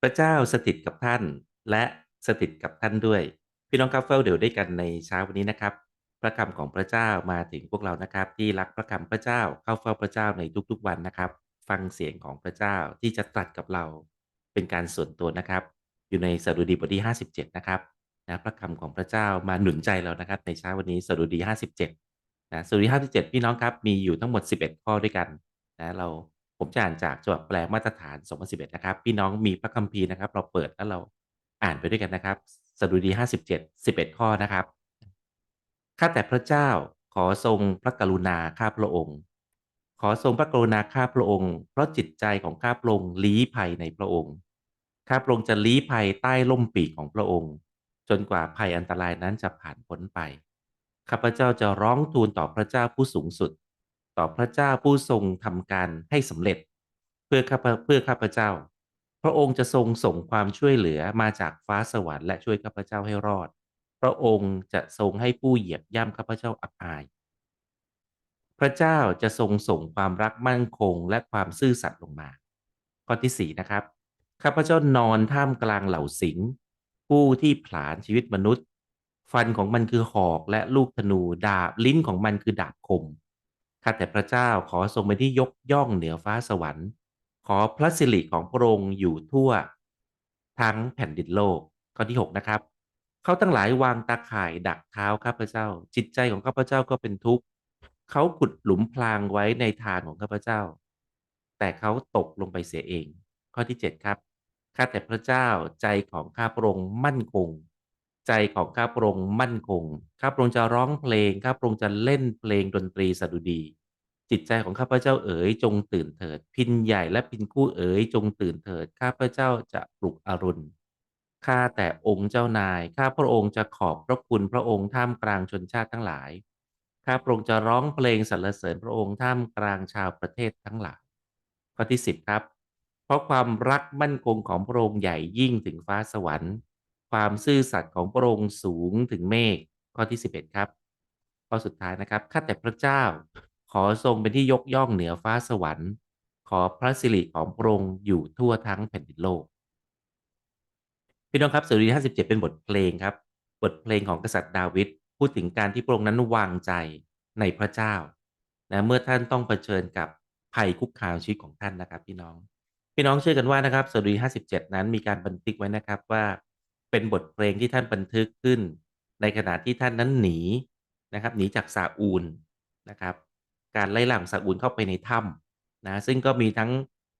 พระเจ้าสถิตกับท่าน และสถิตกับท่านด้วย พี่น้องครับเฝ้าเดี๋ยวด้วยกันในเช้าวันนี้นะครับ พระคำของพระเจ้ามาถึงพวกเรานะครับ ที่รักพระคำพระเจ้าเข้าเฝ้าพระเจ้าในทุกๆวันนะครับ ฟังเสียงของพระเจ้าที่จะตรัสกับเราเป็นการส่วนตัวนะครับ อยู่ในสดุดีบทที่ 57 นะครับนะพระคำของพระเจ้ามาหนุนใจเรานะครับ ในเช้าวันนี้สดุดี 57นะสดุดี 57 พี่น้องครับมีอยู่ทั้งหมด 11 ข้อด้วยกันนะเรา ผมจะอ่านจากฉบับแปลมาตรฐาน 2011 นะครับ พี่น้องมีพระคัมภีร์นะครับ เราเปิดแล้วเราอ่านไปด้วยกันนะครับสดุดี 57 11 ข้อนะครับ ข้าแต่พระเจ้าขอทรงพระกรุณาข้าพระองค์ ขอทรงพระกรุณาข้าพระองค์ เพราะจิตใจของข้าพระองค์ลี้ภัยในพระองค์ ข้าพระองค์จะลี้ภัยใต้ล่มปีกของพระองค์ จนกว่าภัยอันตรายนั้นจะผ่านพ้นไป ข้าพเจ้าจะร้องทูลต่อพระเจ้าผู้สูงสุด ต่อพระเจ้าผู้ทรงทำการให้สำเร็จ เพื่อข้าพเพื่อข้าพเจ้า พระองค์จะทรงส่งความช่วยเหลือมาจากฟ้าสวรรค์และช่วยข้าพเจ้าให้รอด พระองค์จะทรงให้ผู้เหยียบย่ำข้าพเจ้าอับอาย พระเจ้าจะทรงส่งความรักมั่นคงและความซื่อสัตย์ลงมา ข้อที่ 4 นะครับ ข้าพเจ้านอนท่ามกลางเหล่าสิงห์ผู้ที่ผลาญชีวิตมนุษย์ ฟันของมันคือหอกและลูกธนูดาบลิ้นของมันคือดาบคม ข้าแต่พระเจ้าขอทรงเป็นที่ยกย่องเหนือฟ้าสวรรค์ ขอพระสิริของพระองค์อยู่ทั่ว ทั้งแผ่นดินโลกข้อที่ 6 นะครับ เขาทั้งหลายวางตาข่ายดักเท้าข้าพเจ้า จิตใจของข้าพเจ้าก็เป็นทุกข์เขาขุดหลุมพรางไว้ในทางของข้าพเจ้า แต่เขาตกลงไปเสียเอง ข้อที่ 7 ครับข้าแต่พระเจ้าใจของข้าพระองค์มั่นคง ใจของข้าพระองค์มั่นคง ข้าพระองค์จะร้องเพลง ข้าพระองค์จะเล่นเพลงดนตรีสดุดี จิตใจของข้าพเจ้าเอ๋ยจงตื่นเถิด พินใหญ่และพินคู่เอ๋ยจงตื่นเถิด ข้าพเจ้าจะปลุกอรุณ ข้าแต่องค์เจ้านาย ข้าพระองค์จะขอบพระคุณพระองค์ท่ามกลางชนชาติทั้งหลาย ข้าพระองค์จะร้องเพลงสรรเสริญพระองค์ท่ามกลางชาวประเทศทั้งหลาย ข้อที่ 10 ครับ เพราะความรักมั่นคงของพระองค์ใหญ่ยิ่งถึงฟ้าสวรรค์ ความซื่อสัตย์ของพระองค์สูงถึงเมฆข้อที่ 11 ครับข้อสุดท้ายนะครับข้าแต่พระเจ้า ขอทรงเป็นที่ยกย่องเหนือฟ้าสวรรค์ ขอพระสิริของพระองค์อยู่ทั่วทั้งแผ่นดินโลกพี่น้องครับสดุดี57เป็นบทเพลงครับ บทเพลงของกษัตริย์ดาวิดพูดถึงการที่พระองค์นั้นวางใจในพระเจ้านะเมื่อท่านต้องเผชิญกับภัยคุกคามชีวิตของท่านนะครับ พี่น้อง พี่น้องเชื่อกันว่านะครับสดุดี57นั้นมีการบันทึกไว้นะครับว่า เป็นบทเพลงที่ท่านบันทึกขึ้น ในขณะที่ท่านนั้นหนีนะครับหนีจากซาอูลนะครับ การไล่ล่าของซาอูลเข้าไปในถ้ำนะซึ่งก็มีทั้ง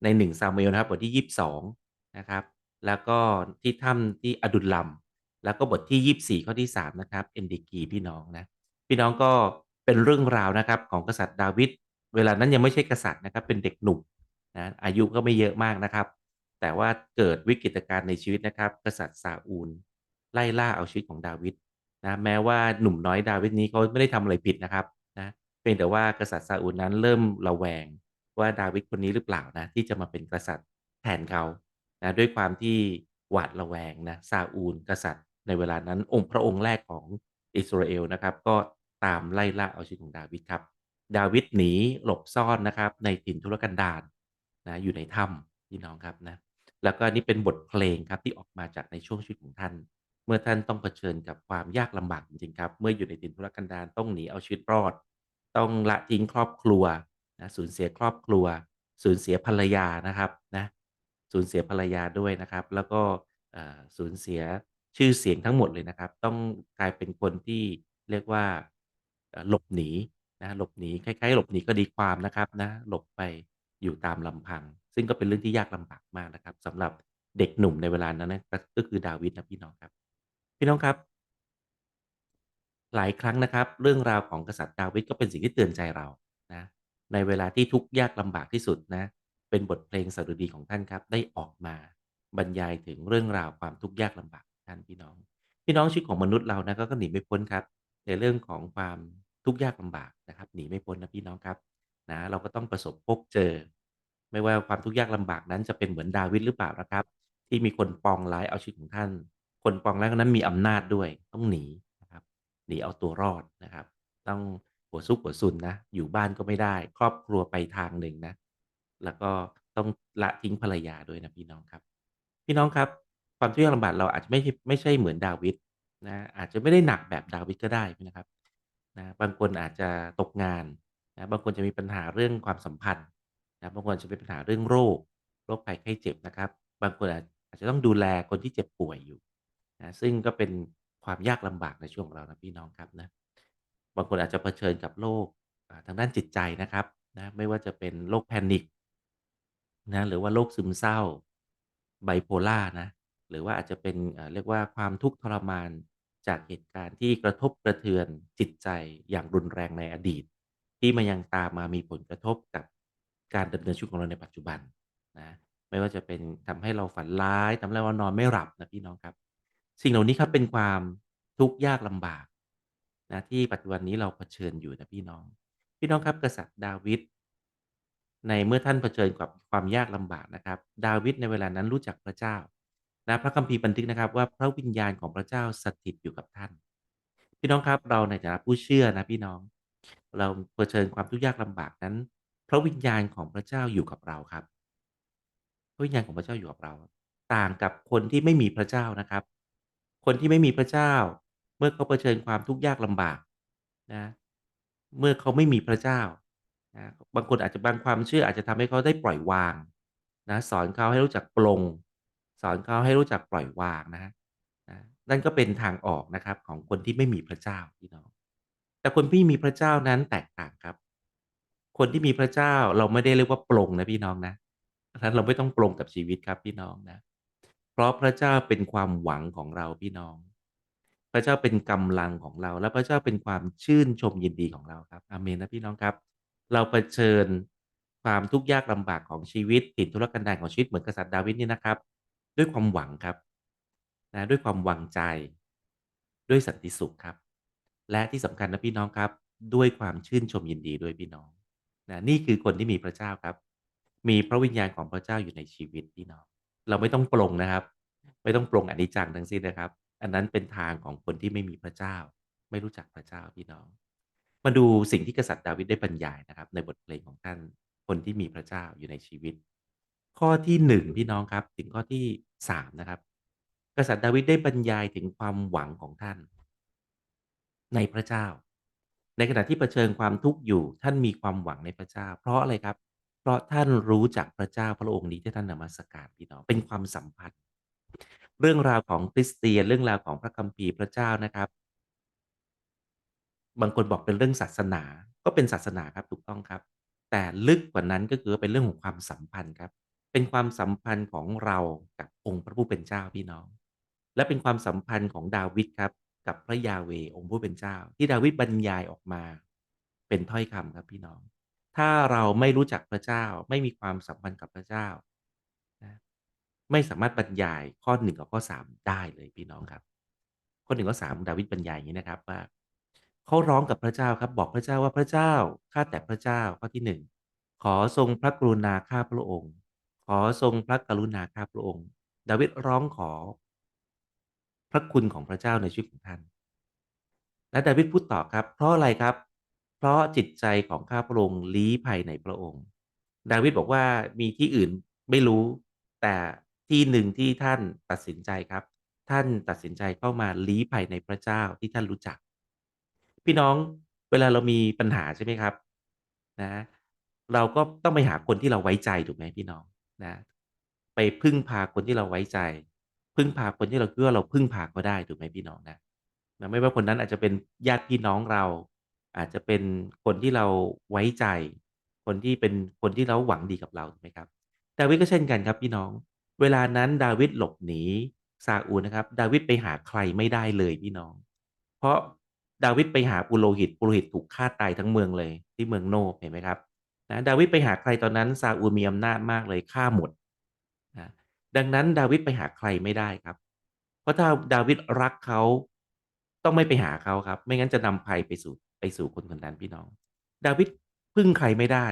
ใน1ซามูเอลนะครับบทที่ 22นะครับแล้วก็ที่ถ้ำที่อดุลลัมแล้วก็บทที่ 24 ข้อที่ 3 นะครับเอนดิกีพี่น้องนะพี่น้องก็เป็นเรื่องราวนะครับของกษัตริย์ดาวิดเวลานั้นยังไม่ใช่กษัตริย์นะครับเป็นเด็กหนุ่มนะอายุก็ไม่เยอะมากนะครับ แต่ว่าเกิดวิกฤตการณ์ในชีวิตนะครับ กษัตริย์ซาอูล ไล่ล่าเอาชีวิตของดาวิดนะแม้ว่าหนุ่มน้อยดาวิดนี้เขาไม่ได้ทำอะไรผิดนะครับนะเพียงแต่ว่ากษัตริย์ซาอูลนั้นเริ่มระแวง ว่าดาวิดคนนี้หรือเปล่านะที่จะมาเป็นกษัตริย์แทนเขานะด้วยความที่หวาดระแวงนะซาอูล กษัตริย์ ในเวลานั้นองค์พระองค์แรกของอิสราเอลนะครับ ก็ตามไล่ล่าเอาชีวิตของดาวิดครับ ดาวิดหนีหลบซ่อนนะครับในถิ่นทุรกันดารนะอยู่ในถ้ำ พี่น้องครับนะแล้วก็นี่เป็นบทเพลงครับที่ออกมาจากในช่วงชีวิตของท่าน เมื่อท่านต้องเผชิญกับความยากลำบากจริงๆครับ เมื่ออยู่ในถิ่นทุรกันดารต้องหนีเอาชีวิตรอด ต้องละทิ้งครอบครัวนะสูญเสียครอบครัว สูญเสียภรรยานะครับนะสูญเสียภรรยาด้วยนะครับ แล้วก็สูญเสียชื่อเสียงทั้งหมดเลยนะครับ ต้องกลายเป็นคนที่เรียกว่าหลบหนีนะหลบหนีคล้ายๆ หลบหนีก็ดีความนะครับนะหลบไปอยู่ตามลำพัง ซึ่งก็เป็นเรื่องที่ยากลำบากมากนะครับสำหรับเด็กหนุ่มในเวลานั้นนะก็คือดาวิดนะพี่น้องครับ พี่น้องครับ หลายครั้งนะครับ เรื่องราวของกษัตริย์ดาวิดก็เป็นสิ่งที่เตือนใจเรานะ ในเวลาที่ทุกข์ยากลำบากที่สุดนะ เป็นบทเพลงสดุดีของท่านครับ ได้ออกมาบรรยายถึงเรื่องราวความทุกข์ยากลำบากท่านพี่น้อง พี่น้องชีวิตของมนุษย์เรานะก็หนีไม่พ้นครับ ในเรื่องของความทุกข์ยากลำบากนะครับ หนีไม่พ้นนะพี่น้องครับนะเราก็ต้องประสบพบเจอ ไม่ว่าความทุกข์ยากลำบากนั้นจะเป็นเหมือนดาวิดหรือเปล่านะครับ ที่มีคนปองร้ายเอาชีวิตของท่าน คนปองร้ายคนนั้นมีอำนาจด้วยต้องหนีนะครับ หนีเอาตัวรอดนะครับ ต้องหัวซุกหัวซุนนะ อยู่บ้านก็ไม่ได้ ครอบครัวไปทางหนึ่งนะ แล้วก็ต้องละทิ้งภรรยาด้วยนะพี่น้องครับ พี่น้องครับ ความทุกข์ยากลำบากเราอาจจะไม่ใช่ไม่ใช่เหมือนดาวิดนะอาจจะไม่ได้หนักแบบดาวิดก็ได้นะครับนะบางคนอาจจะตกงานนะบางคนจะมีปัญหาเรื่องความสัมพันธ์ นะบางคนอาจจะมีปัญหาเรื่องโรค โรคภัยไข้เจ็บนะครับ บางคนอาจจะต้องดูแลคนที่เจ็บป่วยอยู่นะซึ่งก็เป็นความยากลำบากในช่วงเรานะพี่น้องครับนะบางคนอาจจะเผชิญกับโรคทางด้านจิตใจนะครับนะไม่ว่าจะเป็นโรค panic นะหรือว่าโรคซึมเศร้า Bipolar นะหรือว่าอาจจะเป็นเอ่อเรียกว่าความทุกข์ทรมานจากเหตุการณ์ที่กระทบกระเทือนจิตใจอย่างรุนแรงในอดีต ที่มันยังตามมามีผลกระทบกับ การดำเนินชีวิตของเราในปัจจุบันนะไม่ว่าจะเป็นทำให้เราฝันร้ายทำให้เรานอนไม่หลับนะพี่น้องครับ สิ่งเหล่านี้ครับเป็นความทุกข์ยากลำบากนะที่ปัจจุบันนี้เราเผชิญอยู่นะพี่น้อง พี่น้องครับกษัตริย์ดาวิดในเมื่อท่านเผชิญกับความยากลำบากนะครับ ดาวิดในเวลานั้นรู้จักพระเจ้านะพระคัมภีร์บันทึกนะครับ ว่าพระวิญญาณของพระเจ้าสถิตอยู่กับท่าน พี่น้องครับเราในฐานะผู้เชื่อนะพี่น้อง เราเผชิญความทุกข์ยากลำบากนั้น พระวิญญาณของพระเจ้าอยู่กับเราครับ พระวิญญาณของพระเจ้าอยู่กับเรา ต่างกับคนที่ไม่มีพระเจ้านะครับ คนที่ไม่มีพระเจ้า เมื่อเขาเผชิญความทุกข์ยากลำบากนะ เมื่อเขาไม่มีพระเจ้านะบางคนอาจจะบางความเชื่ออาจจะทำให้เขาได้ปล่อยวางนะสอนเขาให้รู้จักปลง สอนเขาให้รู้จักปล่อยวางนะนะนั่นก็เป็นทางออกนะครับของคนที่ไม่มีพระเจ้าพี่น้อง แต่คนที่มีพระเจ้านั้นแตกต่างครับ คนที่มีพระเจ้าเราไม่ได้เรียกว่าปลงนะพี่น้องนะเพราะฉะนั้นเราไม่ต้องปลงกับชีวิตครับพี่น้องนะ เพราะพระเจ้าเป็นความหวังของเราพี่น้อง พระเจ้าเป็นกำลังของเรา และพระเจ้าเป็นความชื่นชมยินดีของเราครับอาเมนนะพี่น้องครับ เราเผชิญความทุกข์ยากลำบากของชีวิตถิ่นทุรกันดารของชีวิตเหมือนกษัตริย์ดาวิดนี่นะครับ ด้วยความหวังครับนะด้วยความวางใจ ด้วยสันติสุขครับ และที่สำคัญนะพี่น้องครับ ด้วยความชื่นชมยินดีด้วยพี่น้อง นะนี่คือคนที่มีพระเจ้าครับ มีพระวิญญาณของพระเจ้าอยู่ในชีวิตพี่น้องเราไม่ต้องปลงนะครับ ไม่ต้องปลงอนิจจังทั้งสิ้นนะครับ อันนั้นเป็นทางของคนที่ไม่มีพระเจ้า ไม่รู้จักพระเจ้าพี่น้อง มาดูสิ่งที่กษัตริย์ดาวิดได้บรรยายนะครับ ในบทเพลงของท่านคนที่มีพระเจ้าอยู่ในชีวิต ข้อที่1พี่น้องครับ ถึงข้อที่3นะครับ กษัตริย์ดาวิดได้บรรยายถึงความหวังของท่าน ในพระเจ้า ในขณะที่เผชิญความทุกข์อยู่ ท่านมีความหวังในพระเจ้า เพราะอะไรครับ เพราะท่านรู้จักพระเจ้าพระองค์นี้ที่ท่านนมัสการพี่น้องเป็นความสัมพันธ์ เรื่องราวของคริสเตียนเรื่องราวของพระคัมภีร์พระเจ้านะครับ บางคนบอกเป็นเรื่องศาสนา ก็เป็นศาสนาครับถูกต้องครับ แต่ลึกกว่านั้นก็คือเป็นเรื่องของความสัมพันธ์ครับ เป็นความสัมพันธ์ของเรากับองค์พระผู้เป็นเจ้าพี่น้อง และเป็นความสัมพันธ์ของดาวิดครับ กับพระยาเวองค์ผู้เป็นเจ้า ที่ดาวิดบรรยายออกมา เป็นถ้อยคำครับพี่น้อง ถ้าเราไม่รู้จักพระเจ้าไม่มีความสัมพันธ์กับพระเจ้านะไม่สามารถบรรยายข้อ1กับข้อ3ได้เลยพี่น้องครับ ข้อ1ข้อ3ดาวิดบรรยายอย่างนี้นะครับว่าเขาร้องกับพระเจ้าครับ บอกพระเจ้าว่า"พระเจ้าข้าแต่พระเจ้า"ข้อที่1 "ขอทรงพระกรุณาข้าพระองค์ ขอทรงพระกรุณาข้าพระองค์"ดาวิดร้องขอ ระคุณของพระเจ้าในชีวิตของท่าน และดาวิดพูดต่อครับ เพราะอะไรครับ เพราะจิตใจของข้าพระองค์ลี้ภัยในพระองค์ ดาวิดบอกว่ามีที่อื่นไม่รู้ แต่ที่หนึ่งที่ท่านตัดสินใจครับ ท่านตัดสินใจเข้ามาลี้ภัยในพระเจ้าที่ท่านรู้จัก พี่น้องเวลาเรามีปัญหาใช่ไหมครับนะ เราก็ต้องไปหาคนที่เราไว้ใจถูกไหมพี่น้องนะ ไปพึ่งพาคนที่เราไว้ใจ พึ่งพาคนที่เราคิดว่าเราพึ่งพาเขาได้ถูกไหมพี่น้องนะนะไม่ว่าคนนั้นอาจจะเป็นญาติพี่น้องเรา อาจจะเป็นคนที่เราไว้ใจ คนที่เป็นคนที่เราหวังดีกับเราถูกไหมครับดาวิดก็เช่นกันครับพี่น้อง เวลานั้นดาวิดหลบหนีซาอูลนะครับ ดาวิดไปหาใครไม่ได้เลยพี่น้อง เพราะดาวิดไปหาปุโรหิตปุโรหิตถูกฆ่าตายทั้งเมืองเลย ที่เมืองโนบเห็นไหมครับนะดาวิดไปหาใครตอนนั้นซาอูลมีอำนาจมากเลยฆ่าหมด ดังนั้นดาวิดไปหาใครไม่ได้ครับ เพราะถ้าดาวิดรักเขาต้องไม่ไปหาเขาครับ ไม่งั้นจะนำภัยไปสู่ไปสู่คนคนนั้นพี่น้อง ดาวิดพึ่งใครไม่ได้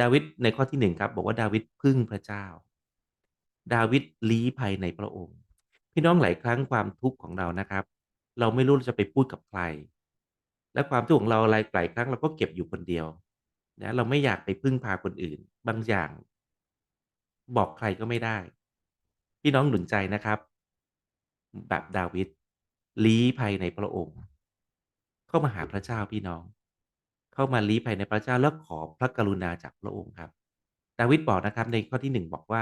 ดาวิดในข้อที่1ครับบอกว่าดาวิดพึ่งพระเจ้า ดาวิดลี้ภัยในพระองค์ พี่น้องหลายครั้งความทุกข์ของเรานะครับ เราไม่รู้จะไปพูดกับใคร และความทุกข์ของเราหลายหลายครั้งเราก็เก็บอยู่คนเดียวนะเราไม่อยากไปพึ่งพาคนอื่น บางอย่าง บอกใครก็ไม่ได้ พี่น้องหนุนใจนะครับ แบบดาวิดลี้ภัยในพระองค์ เข้ามาหาพระเจ้าพี่น้อง เข้ามาลี้ภัยในพระเจ้าแล้วขอพระกรุณาจากพระองค์ครับ ดาวิดบอกนะครับในข้อที่หนึ่งบอกว่า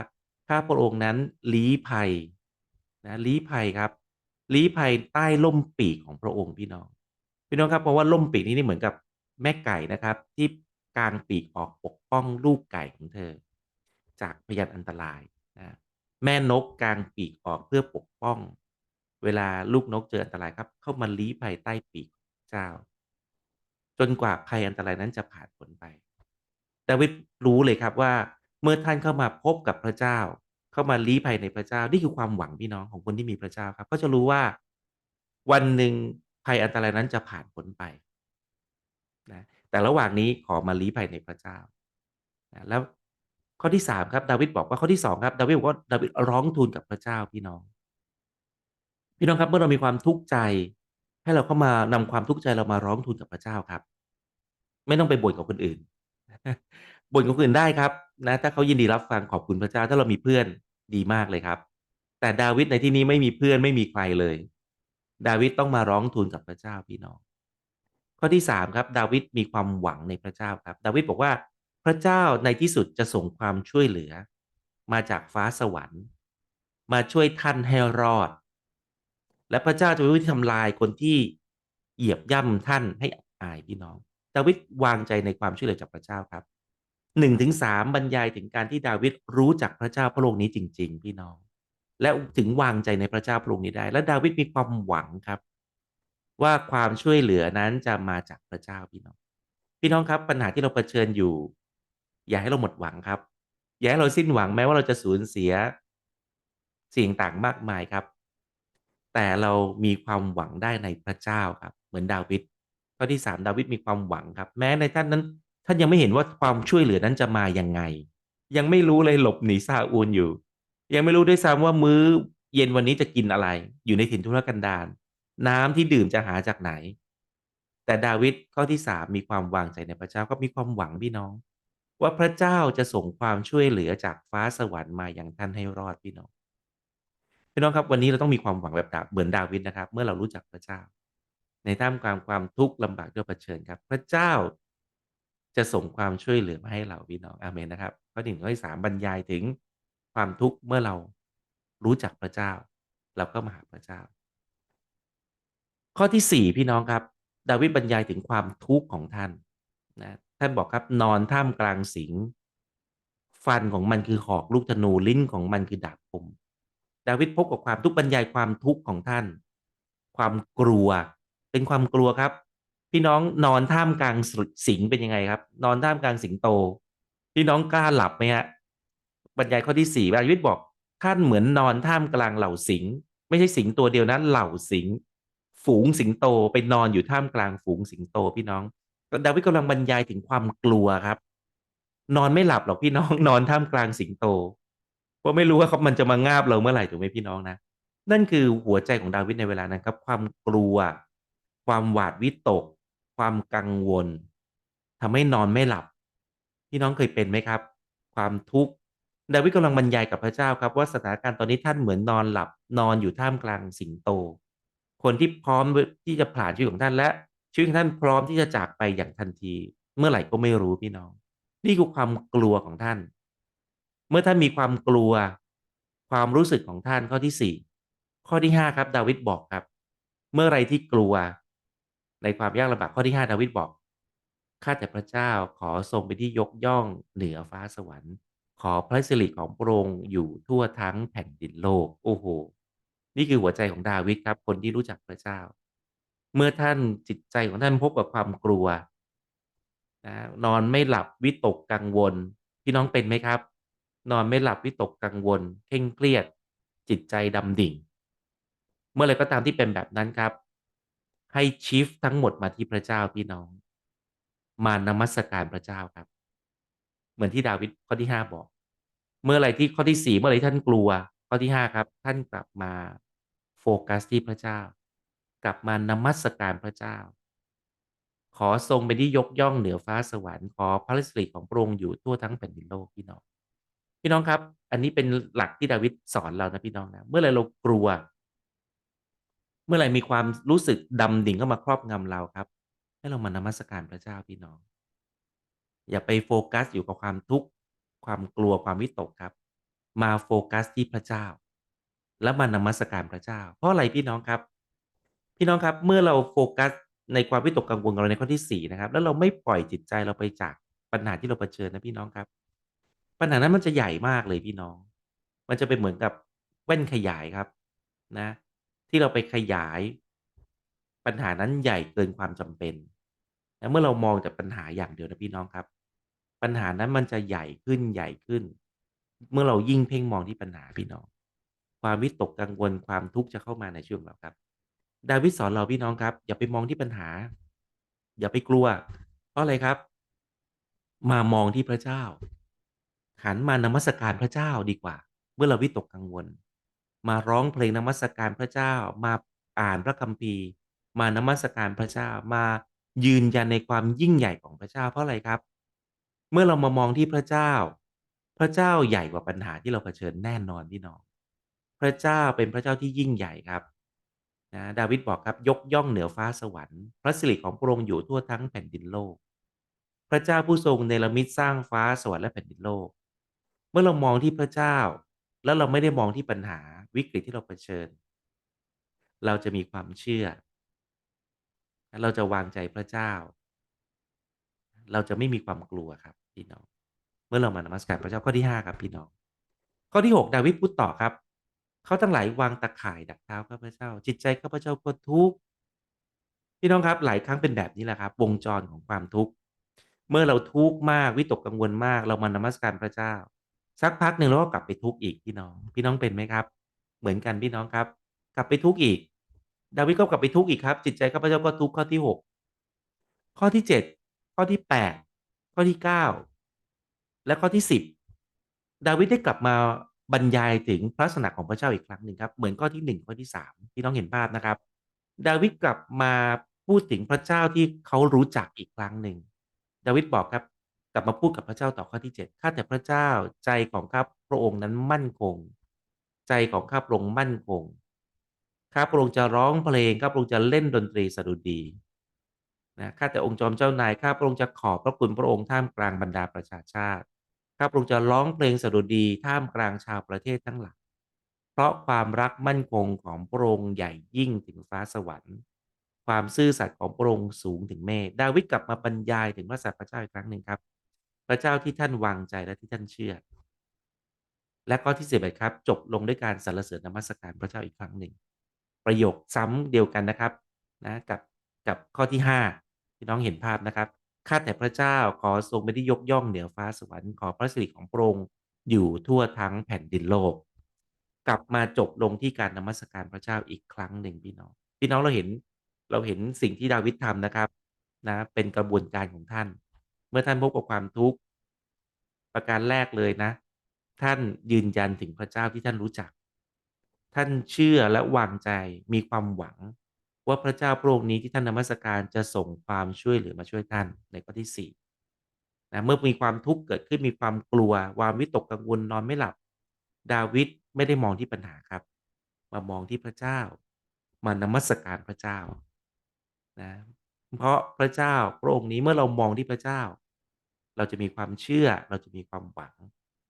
ข้าพระองค์นั้นลี้ภัยนะลี้ภัยครับลี้ภัยใต้ล่มปีกของพระองค์พี่น้อง พี่น้องครับเพราะว่าล่มปีกนี้นี่เหมือนกับแม่ไก่นะครับ ที่กางปีกออกปกป้องลูกไก่ของเธอ จากพยานอันตรายนะ แม่นกกางปีกออกเพื่อปกป้อง เวลาลูกนกเจออันตรายครับ เข้ามาลี้ภัยใต้ปีกเจ้า จนกว่าภัยอันตรายนั้นจะผ่านพ้นไปดาวิดรู้เลยครับว่า เมื่อท่านเข้ามาพบกับพระเจ้า เข้ามาลี้ภัยในพระเจ้านี่คือความหวังพี่น้องของคนที่มีพระเจ้าครับก็จะรู้ว่าวันหนึ่งภัยอันตรายนั้นจะผ่านพ้นไปนะแต่ระหว่างนี้ขอมาลี้ภัยในพระเจ้านะแล้ว ข้อที่สามครับดาวิดบอกว่าข้อที่สองครับดาวิดบอกว่าดาวิดร้องทูลกับพระเจ้าพี่น้อง พี่น้องครับเมื่อเรามีความทุกข์ใจ ให้เราเข้ามานำความทุกข์ใจเรามาร้องทูลกับพระเจ้าครับ ไม่ต้องไปบ่นกับคนอื่นบ่นกับคนอื่นได้ครับ นะ ถ้าเขายินดีรับฟังขอบคุณพระเจ้า ถ้าเรามีเพื่อนดีมากเลยครับ แต่ดาวิดในที่นี้ไม่มีเพื่อนไม่มีใครเลย ดาวิดต้องมาร้องทูลกับพระเจ้าพี่น้อง ข้อที่สามครับ ดาวิดมีความหวังในพระเจ้าครับ ดาวิดบอกว่า ระเจ้าในที่สุดจะส่งความช่วยเหลือ มาจากฟ้าสวรรค์ มาช่วยท่านให้รอด และพระเจ้าจะเป็นผู้ที่ทำลายคนที่เหยียบย่ำท่านให้อับอายพี่น้อง ดาวิดวางใจในความช่วยเหลือจากพระเจ้าครับหนึ่งถึงสามบรรยายถึงการที่ดาวิดรู้จักพระเจ้าพระองค์นี้จริง ๆ พี่น้อง และถึงวางใจในพระเจ้าพระองค์นี้ได้ และดาวิดมีความหวังครับ ว่าความช่วยเหลือนั้นจะมาจากพระเจ้าพี่น้อง พี่น้องครับปัญหาที่เราเผชิญอยู่ อย่าให้เราหมดหวังครับ อย่าให้เราสิ้นหวังแม้ว่าเราจะสูญเสียสิ่งต่างมากมายครับ แต่เรามีความหวังได้ในพระเจ้าครับ เหมือนดาวิดข้อที่สามดาวิดมีความหวังครับ แม้ในท่านนั้น ท่านยังไม่เห็นว่าความช่วยเหลือนั้นจะมาอยังไง ยังไม่รู้เลยหลบหนีซาอูลอยู่ ยังไม่รู้ด้วยซ้ำว่ามื้อเย็นวันนี้จะกินอะไร อยู่ในถิ่นทุรกันดารน้ำที่ดื่มจะหาจากไหน แต่ดาวิดข้อที่สามมีความวางใจในพระเจ้าก็มีความหวังพี่น้อง ว่าพระเจ้าจะส่งความช่วยเหลือจากฟ้าสวรรค์มาอย่างท่านให้รอดพี่น้องพี่น้องครับวันนี้เราต้องมีความหวังแบบดาเหมือนดาวิดนะครับ เมื่อเรารู้จักพระเจ้า ในท่ามกลางความทุกข์ลำบากด้วยเผชิญครับ พระเจ้าจะส่งความช่วยเหลือมาให้เราพี่น้องอาเมนนะครับข้อหนึ่งข้อสามบรรยายถึงความทุกข์เมื่อเรารู้จักพระเจ้า เราก็มาหาพระเจ้า ข้อที่สี่พี่น้องครับ ดาวิดบรรยายถึงความทุกข์ของท่านนะ ท่านบอกครับนอนท่ามกลางสิง ฟันของมันคือหอกลูกธนูลิ้นของมันคือดาบคมดาวิดพบกับความทุกข์บรรยายความทุกข์ของท่าน ความกลัว เป็นความกลัวครับ พี่น้องนอนท่ามกลางสิงเป็นยังไงครับ นอนท่ามกลางสิงโต พี่น้องกล้าหลับไหมฮะบรรยายข้อที่สี่ดาวิดบอกท่านเหมือนนอนท่ามกลางเหล่าสิง ไม่ใช่สิงตัวเดียวนะเหล่าสิง ฝูงสิงโตไปนอนอยู่ท่ามกลางฝูงสิงโตพี่น้อง ดาวิดกำลังบรรยายถึงความกลัวครับ นอนไม่หลับหรอกพี่น้องนอนท่ามกลางสิงโต เพราะไม่รู้ว่าเขามันจะมางาบเราเมื่อไหร่ถูกไหมพี่น้องนะ นั่นคือหัวใจของดาวิดในเวลานั้นครับ ความกลัว ความหวาดวิตก ความกังวลทำให้นอนไม่หลับ พี่น้องเคยเป็นไหมครับ ความทุกข์ดาวิดกำลังบรรยายกับพระเจ้าครับ ว่าสถานการณ์ตอนนี้ท่านเหมือนนอนหลับ นอนอยู่ท่ามกลางสิงโต คนที่พร้อมที่จะผ่านชีวิตของท่านและ ชีวิตของท่านพร้อมที่จะจากไปอย่างทันที เมื่อไหร่ก็ไม่รู้พี่น้อง นี่คือความกลัวของท่าน เมื่อท่านมีความกลัว ความรู้สึกของท่านข้อที่สี่ข้อที่ห้าครับ ดาวิดบอกครับ เมื่อไรที่กลัว ในความยากลำบากข้อที่ห้าดาวิดบอกข้าแต่พระเจ้าขอทรงเป็นที่ยกย่องเหนือฟ้าสวรรค์ ขอพระสิริของพระองค์อยู่ทั่วทั้งแผ่นดินโลก โอ้โห นี่คือหัวใจของดาวิดครับ คนที่รู้จักพระเจ้า เมื่อท่านจิตใจของท่านพบกับความกลัวนะนอนไม่หลับวิตกกังวล พี่น้องเป็นไหมครับ นอนไม่หลับวิตกกังวลเคร่งเครียด จิตใจดำดิ่ง เมื่อไรก็ตามที่เป็นแบบนั้นครับ ให้ชิฟทั้งหมดมาที่พระเจ้าพี่น้อง มานมัสการพระเจ้าครับ เหมือนที่ดาวิดข้อที่ห้าบอก เมื่อไรที่ข้อที่สี่เมื่อไรท่านกลัว ข้อที่ห้าครับ ท่านกลับมาโฟกัสที่พระเจ้า กลับมานมัสการพระเจ้า ขอทรงเป็นที่ยกย่องเหนือฟ้าสวรรค์ขอพระสิริของพระองค์อยู่ทั่วทั้งแผ่นดินโลกพี่น้อง พี่น้องครับ อันนี้เป็นหลักที่ดาวิดสอนเรานะพี่น้องนะเมื่อไรเรากลัว เมื่อไรมีความรู้สึกดำดิ่งเข้ามาครอบงำเราครับ ให้เรามานมัสการพระเจ้าพี่น้อง อย่าไปโฟกัสอยู่กับความทุกข์ความกลัวความวิตกครับ มาโฟกัสที่พระเจ้า แล้วมานมัสการพระเจ้า เพราะอะไรพี่น้องครับ พี่น้องครับเมื่อเราโฟกัสในความวิตกกังวลของเราในข้อที่ 4 นะครับ แล้วเราไม่ปล่อยจิตใจเราไปจากปัญหาที่เราเผชิญนะพี่น้องครับ ปัญหานั้นมันจะใหญ่มากเลยพี่น้อง มันจะเป็นเหมือนกับแว่นขยายครับนะ ที่เราไปขยาย ปัญหานั้นใหญ่เกินความจำเป็นแล้วเมื่อเรามองแต่ปัญหาอย่างเดียวนะพี่น้องครับ ปัญหานั้นมันจะใหญ่ขึ้นใหญ่ขึ้น เมื่อเรายิ่งเพ่งมองที่ปัญหาพี่น้อง ความวิตกกังวลความทุกข์จะเข้ามาในชีวิตของเราครับ ดาวิดสอนเราพี่น้องครับ อย่าไปมองที่ปัญหา อย่าไปกลัว เพราะอะไรครับ มามองที่พระเจ้า หันมานมัสการพระเจ้าดีกว่า เมื่อเราวิตกกังวล มาร้องเพลงนมัสการพระเจ้า มาอ่านพระคัมภีร์ มานมัสการพระเจ้า มายืนยันในความยิ่งใหญ่ของพระเจ้า เพราะอะไรครับ เมื่อเรามามองที่พระเจ้า พระเจ้าใหญ่กว่าปัญหาที่เราเผชิญแน่นอนพี่น้อง พระเจ้าเป็นพระเจ้าที่ยิ่งใหญ่ครับ นะดาวิดบอกครับยกย่องเหนือฟ้าสวรรค์ พระสิริของพระองค์อยู่ทั่วทั้งแผ่นดินโลก พระเจ้าผู้ทรงเนรมิตสร้างฟ้าสวรรค์และแผ่นดินโลก เมื่อเรามองที่พระเจ้า แล้วเราไม่ได้มองที่ปัญหาวิกฤตที่เราเผชิญ เราจะมีความเชื่อ เราจะวางใจพระเจ้า เราจะไม่มีความกลัวครับพี่น้อง เมื่อเรามานมัสการพระเจ้าข้อที่ 5 ครับพี่น้อง ข้อที่ 6 ดาวิดพูดต่อครับ เขาทั้งหลายวางตะข่ายดักเท้าข้าพเจ้า จิตใจข้าพเจ้าก็ทุกข์พี่น้องครับหลายครั้งเป็นแบบนี้แหละครับ วงจรของความทุกข์เมื่อเราทุกข์มากวิตกกังวลมาก เรามานมัสการพระเจ้า สักพักหนึ่งเราก็กลับไปทุกข์อีกพี่น้อง พี่น้องเป็นไหมครับ เหมือนกันพี่น้องครับ กลับไปทุกข์อีก ดาวิดก็กลับไปทุกข์อีกครับ จิตใจข้าพเจ้าก็ทุกข์ข้อที่6ข้อที่7ข้อที่8ข้อที่9และข้อที่10ดาวิดได้กลับมา บรรยายถึงพระลักษณะของพระเจ้าอีกครั้งหนึ่งครับ เหมือนข้อที่ 1 ข้อที่3พี่น้องเห็นภาพนะครับ ดาวิดกลับมาพูดถึงพระเจ้าที่เขารู้จักอีกครั้งหนึ่ง ดาวิดบอกครับกลับมาพูดกับพระเจ้าต่อข้อที่ 7 ข้าแต่พระเจ้าใจของข้าพระองค์นั้นมั่นคง ใจของข้าพระองค์มั่นคง ข้าพระองค์จะร้องเพลง ข้าพระองค์จะเล่นดนตรีสดุดีนะข้าแต่องค์จอมเจ้านาย ข้าพระองค์จะขอบพระคุณพระองค์ท่ามกลางบรรดาประชาชาติ ข้าพระองค์จะร้องเพลงสดุดีท่ามกลางชาวประเทศทั้งหลาย เพราะความรักมั่นคงของพระองค์ใหญ่ยิ่งถึงฟ้าสวรรค์ ความซื่อสัตย์ของพระองค์สูงถึงเมฆ ดาวิดกลับมาบรรยายถึงพระสัตย์พระเจ้าอีกครั้งหนึ่งครับ พระเจ้าที่ท่านวางใจและที่ท่านเชื่อ และข้อที่11ครับ จบลงด้วยการสรรเสริญนมัสการพระเจ้าอีกครั้งหนึ่ง ประโยคซ้ำเดียวกันนะครับนะกับกับข้อที่5พี่น้องเห็นภาพนะครับ ข้าแต่พระเจ้าขอทรงเป็นที่ยกย่องเหนือฟ้าสวรรค์ขอพระสิริของพระองค์อยู่ทั่วทั้งแผ่นดินโลก กลับมาจบลงที่การนมัสการพระเจ้าอีกครั้งหนึ่งพี่น้อง พี่น้องเราเห็นเราเห็นสิ่งที่ดาวิดทำนะครับนะเป็นกระบวนการของท่าน เมื่อท่านพบกับความทุกข์ประการแรกเลยนะ ท่านยืนยันถึงพระเจ้าที่ท่านรู้จัก ท่านเชื่อและวางใจมีความหวัง ว่าพระเจ้าพระองค์นี้ที่ท่านนมัสการจะส่งความช่วยเหลือมาช่วยท่านในข้อที่4นะเมื่อมีความทุกข์เกิดขึ้นมีความกลัวความวิตกกังวลนอนไม่หลับ ดาวิดไม่ได้มองที่ปัญหาครับ มามองที่พระเจ้ามานมัสการพระเจ้านะเพราะพระเจ้าพระองค์นี้เมื่อเรามองที่พระเจ้า เราจะมีความเชื่อเราจะมีความหวัง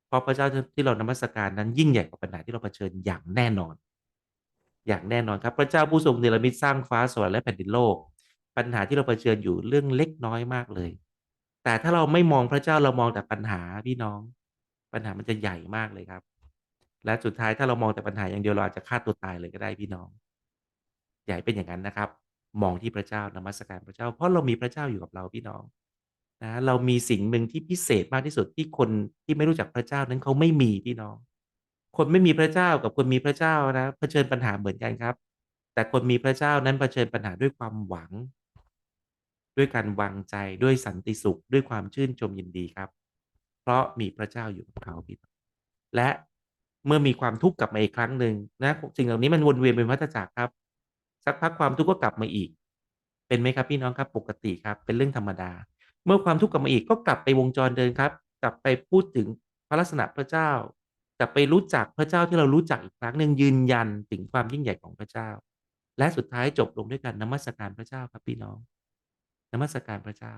เพราะพระเจ้าที่เรานมัสการนั้นยิ่งใหญ่กว่าปัญหาที่เราเผชิญอย่างแน่นอน อย่างแน่นอนครับพระเจ้าผู้ทรงเนรมิตสร้างฟ้าสวรรค์และแผ่นดินโลก ปัญหาที่เราเผชิญอยู่เรื่องเล็กน้อยมากเลย แต่ถ้าเราไม่มองพระเจ้าเรามองแต่ปัญหาพี่น้อง ปัญหามันจะใหญ่มากเลยครับ และสุดท้ายถ้าเรามองแต่ปัญหาอย่างเดียวเราอาจจะฆ่าตัวตายเลยก็ได้พี่น้อง ให้เป็นอย่างนั้นนะครับ มองที่พระเจ้านมัสการพระเจ้า เพราะเรามีพระเจ้าอยู่กับเราพี่น้องนะเรามีสิ่งหนึ่งที่พิเศษมากที่สุดที่คนที่ไม่รู้จักพระเจ้านั้นเขาไม่มีพี่น้อง คนไม่มีพระเจ้ากับคนมีพระเจ้านะเผชิญปัญหาเหมือนกันครับ แต่คนมีพระเจ้านั้นเผชิญปัญหาด้วยความหวัง ด้วยการวางใจด้วยสันติสุขด้วยความชื่นชมยินดีครับ เพราะมีพระเจ้าอยู่กับเขาพี่น้องและเมื่อมีความทุกข์กลับมาอีกครั้งหนึ่งนะสิ่งเหล่านี้มันวนเวียนเป็นวัฏจักรครับ สักพักความทุกข์ก็กลับมาอีก เป็นไหมครับพี่น้องครับปกติครับ เป็นเรื่องธรรมดา เมื่อความทุกข์กลับมาอีกก็กลับไปวงจรเดิมครับ กลับไปพูดถึงพระลักษณะพระเจ้า กลับไปรู้จักพระเจ้าที่เรารู้จักอีกครั้งหนึ่งยืนยันถึงความยิ่งใหญ่ของพระเจ้า และสุดท้ายจบลงด้วยการนมัสการพระเจ้าครับพี่น้อง นมัสการพระเจ้า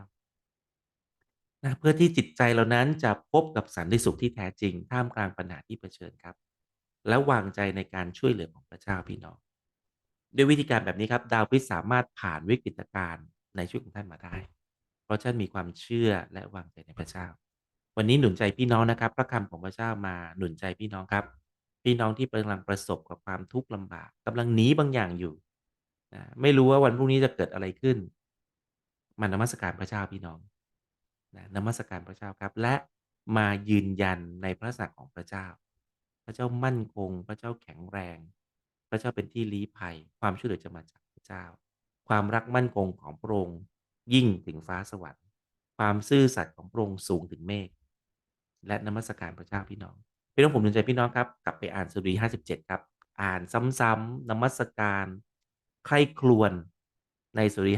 นะเพื่อที่จิตใจเรานั้นจะพบกับสันติสุขที่แท้จริง ท่ามกลางปัญหาที่เผชิญครับ และวางใจในการช่วยเหลือของพระเจ้าพี่น้อง ด้วยวิธีการแบบนี้ครับ ดาวพิสามารถผ่านวิกฤตการณ์ในชีวิตของท่านมาได้ เพราะท่านมีความเชื่อและวางใจในพระเจ้า วันนี้หนุนใจพี่น้องนะครับ พระคำของพระเจ้ามาหนุนใจพี่น้องครับ พี่น้องที่กำลังประสบกับความทุกข์ลำบากกำลังหนีบางอย่างอยู่นะไม่รู้ว่าวันพรุ่งนี้จะเกิดอะไรขึ้น มานมัสการพระเจ้าพี่น้องนะนมัสการพระเจ้าครับ และมายืนยันในพระลักของพระเจ้า พระเจ้ามั่นคง พระเจ้าแข็งแรง พระเจ้าเป็นที่ลี้ภัย ความช่วยเหลือจะมาจากพระเจ้า ความรักมั่นคงของพระองค์ยิ่งถึงฟ้าสวรรค์ ความซื่อสัตย์ของพระองค์สูงถึงเมฆ และนมัสการพระเจ้าพี่น้องพี่น้องผมหนุนใจพี่น้องครับกลับไปอ่านสดุดี57ครับ อ่านซ้ำๆนมัสการใคร่ครวญในสดุดี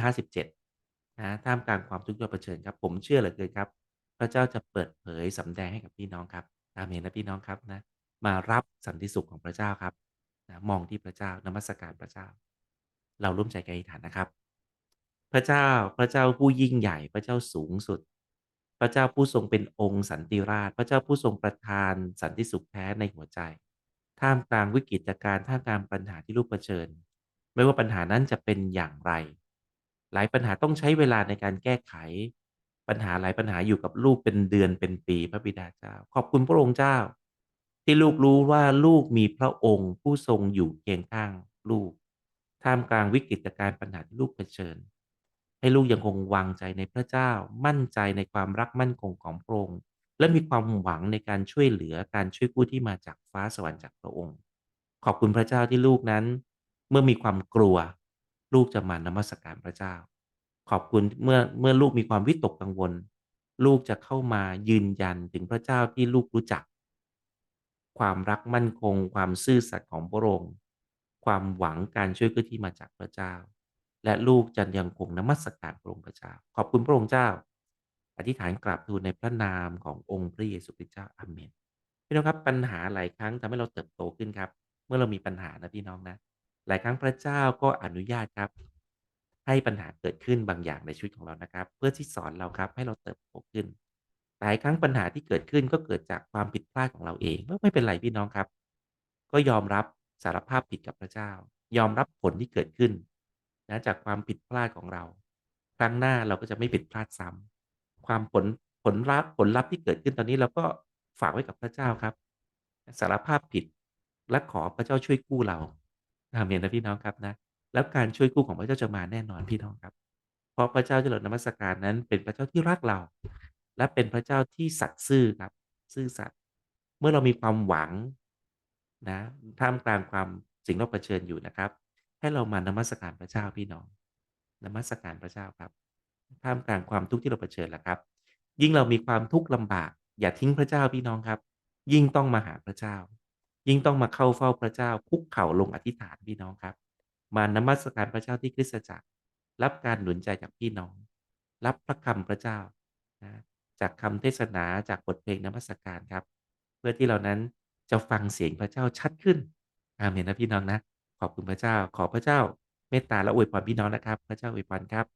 57นะท่ามกลางความทุกข์ที่เราเผชิญครับ ผมเชื่อเหลือเกินครับ พระเจ้าจะเปิดเผยสำแดงให้กับพี่น้องครับอาเมนนะพี่น้องครับนะมารับสันติสุขของพระเจ้าครับนะมองที่พระเจ้านมัสการพระเจ้า เราร่วมใจกันอธิษฐานนะครับ พระเจ้าพระเจ้าผู้ยิ่งใหญ่พระเจ้าสูงสุด ระเจ้าผู้ทรงเป็นองค์สันติราช พระเจ้าผู้ทรงประทานสันติสุขแท้ในหัวใจ ท่ามกลางวิกฤตการณ์ท่ามกลางปัญหาที่ลูกเผชิญ ไม่ว่าปัญหานั้นจะเป็นอย่างไร หลายปัญหาต้องใช้เวลาในการแก้ไข ปัญหาหลายปัญหาอยู่กับลูกเป็นเดือนเป็นปีพระบิดาเจ้า ขอบคุณพระองค์เจ้า ที่ลูกรู้ว่าลูกมีพระองค์ผู้ทรงอยู่เคียงข้างลูก ท่ามกลางวิกฤตการณ์ปัญหาที่ลูกเผชิญ ให้ลูกยังคงวางใจในพระเจ้า มั่นใจในความรักมั่นคงของพระองค์ และมีความหวังในการช่วยเหลือการช่วยกู้ที่มาจากฟ้าสวรรค์จากพระองค์ ขอบคุณพระเจ้าที่ลูกนั้น เมื่อมีความกลัว ลูกจะมานมัสการพระเจ้า ขอบคุณเมื่อเมื่อลูกมีความวิตกกังวล ลูกจะเข้ามายืนยันถึงพระเจ้าที่ลูกรู้จัก ความรักมั่นคง ความซื่อสัตย์ของพระองค์ ความหวังการช่วยกู้ที่มาจากพระเจ้า และลูกจะยังคงนมัสการพระองค์พระเจ้า ขอบคุณพระองค์เจ้า อธิษฐานกราบทูลในพระนามขององค์พระเยซูคริสต์เจ้าอาเมนพี่น้องครับปัญหาหลายครั้งทำให้เราเติบโตขึ้นครับ เมื่อเรามีปัญหานะพี่น้องนะ หลายครั้งพระเจ้าก็อนุญาตครับ ให้ปัญหาเกิดขึ้นบางอย่างในชีวิตของเรานะครับ เพื่อที่สอนเราครับให้เราเติบโตขึ้น หลายครั้งปัญหาที่เกิดขึ้นก็เกิดจากความผิดพลาดของเราเองไม่เป็นไรพี่น้องครับ ก็ยอมรับสารภาพผิดกับพระเจ้า ยอมรับผลที่เกิดขึ้น นะจากความผิดพลาดของเรา ครั้งหน้าเราก็จะไม่ผิดพลาดซ้ำความผลผลลัพธ์ผลลัพธ์ที่เกิดขึ้นตอนนี้เราก็ฝากไว้กับพระเจ้าครับสารภาพผิดและขอพระเจ้าช่วยกู้เราอาเมนนะพี่น้องครับนะแล้วการช่วยกู้ของพระเจ้าจะมาแน่นอนพี่น้องครับ เพราะพระเจ้าที่เรานมัสการนั้น เป็นพระเจ้าที่รักเรา และเป็นพระเจ้าที่สัตย์ซื่อครับ ซื่อสัตย์เมื่อเรามีความหวังนะท่ามกลางความสิ่งที่เราเผชิญอยู่นะครับ ให้เรามานมัสการพระเจ้าพี่น้องนมัสการพระเจ้าครับ ท่ามกลางความทุกข์ที่เราเผชิญแหละครับ ยิ่งเรามีความทุกข์ลำบาก อย่าทิ้งพระเจ้าพี่น้องครับ ยิ่งต้องมาหาพระเจ้า ยิ่งต้องมาเข้าเฝ้าพระเจ้าคุกเข่าลงอธิษฐานพี่น้องครับ มานมัสการพระเจ้าที่คริสตจักร รับการหนุนใจจากพี่น้อง รับพระคำพระเจ้านะจากคำเทศนาจากบทเพลงนมัสการครับ เพื่อที่เรานั้นจะฟังเสียงพระเจ้าชัดขึ้นอาเมนนะพี่น้องนะ ขอบคุณพระเจ้า ขอพระเจ้าเมตตาและอวยพรพี่น้องนะครับ พระเจ้าอวยพรครับ